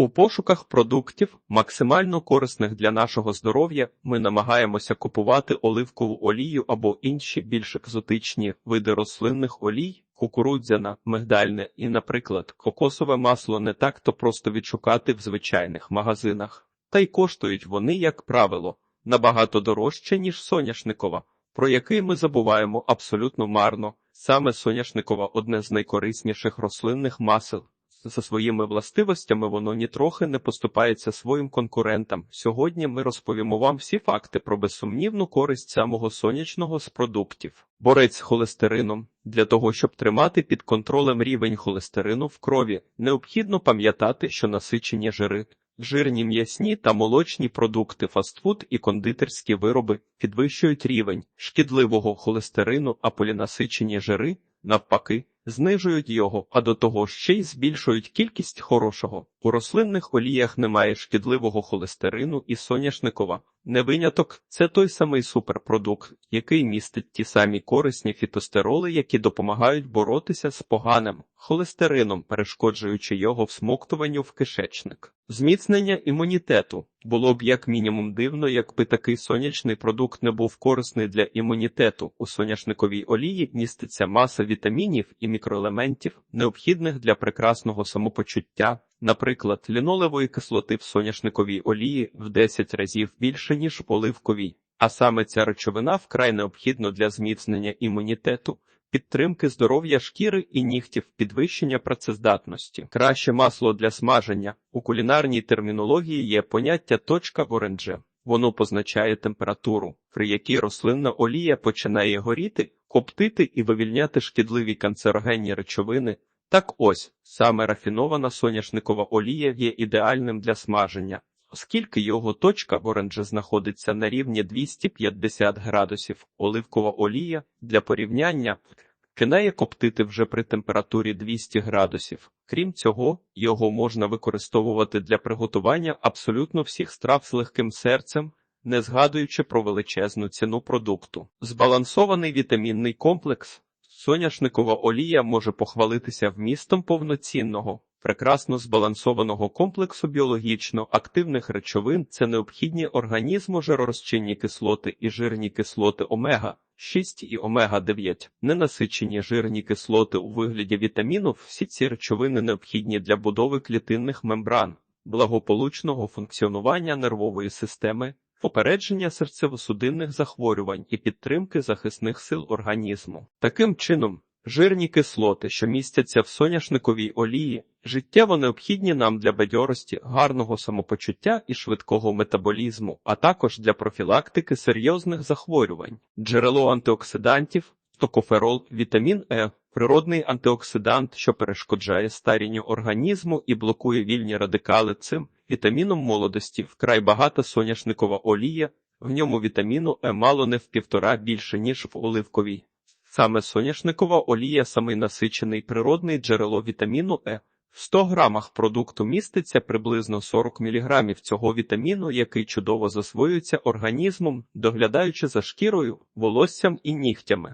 У пошуках продуктів, максимально корисних для нашого здоров'я, ми намагаємося купувати оливкову олію або інші більш екзотичні види рослинних олій, кукурудзяна, мигдальне і, наприклад, кокосове масло не так-то просто відшукати в звичайних магазинах. Та й коштують вони, як правило, набагато дорожче, ніж соняшникова, про який ми забуваємо абсолютно марно. Саме соняшникова одне з найкорисніших рослинних масел. За своїми властивостями воно нітрохи не поступається своїм конкурентам. Сьогодні ми розповімо вам всі факти про безсумнівну користь самого сонячного з продуктів. Борець з холестерином. Для того, щоб тримати під контролем рівень холестерину в крові, необхідно пам'ятати, що насичені жири, жирні м'ясні та молочні продукти, фастфуд і кондитерські вироби підвищують рівень шкідливого холестерину, а полінасичені жири, навпаки, знижують його, а до того ще й збільшують кількість хорошого. У рослинних оліях немає шкідливого холестерину і соняшникова. Не виняток це той самий суперпродукт, який містить ті самі корисні фітостероли, які допомагають боротися з поганим холестерином, перешкоджуючи його всмоктуванню в кишечник. Зміцнення імунітету було б як мінімум дивно, якби такий сонячний продукт не був корисний для імунітету. У соняшниковій олії міститься маса вітамінів і мікроелементів, необхідних для прекрасного самопочуття. Наприклад, лінолевої кислоти в соняшниковій олії в 10 разів більше, ніж в оливковій, а саме ця речовина вкрай необхідна для зміцнення імунітету, підтримки здоров'я шкіри і нігтів, підвищення працездатності. Краще масло для смаження. У кулінарній термінології є поняття точка в оранже. Воно позначає температуру, при якій рослинна олія починає горіти, коптити і вивільняти шкідливі канцерогенні речовини. Так ось саме рафінована соняшникова олія є ідеальним для смаження, оскільки його точка оранже знаходиться на рівні 250 градусів. Оливкова олія для порівняння починає коптити вже при температурі 200 градусів. Крім цього, його можна використовувати для приготування абсолютно всіх страв з легким серцем. Не згадуючи про величезну ціну продукту, збалансований вітамінний комплекс. Соняшникова олія може похвалитися вмістом повноцінного, прекрасно збалансованого комплексу біологічно активних речовин. Це необхідні організму жиророзчинні кислоти і жирні кислоти омега 6 і омега 9 ненасичені жирні кислоти у вигляді вітаміну. Всі ці речовини необхідні для будови клітинних мембран, благополучного функціонування нервової системи попередження серцево-судинних захворювань і підтримки захисних сил організму. Таким чином, жирні кислоти, що містяться в соняшниковій олії, життєво необхідні нам для бадьорості, гарного самопочуття і швидкого метаболізму, а також для профілактики серйозних захворювань, джерело антиоксидантів, токоферол, вітамін Е. Природний антиоксидант, що перешкоджає старінню організму і блокує вільні радикали цим вітаміном молодості вкрай багата соняшникова олія, в ньому вітаміну Е мало не в півтора більше, ніж в оливковій. Саме соняшникова олія самий насичений природний джерело вітаміну Е. В 100 грамах продукту міститься приблизно 40 мг цього вітаміну, який чудово засвоюється організмом, доглядаючи за шкірою, волоссям і нігтями.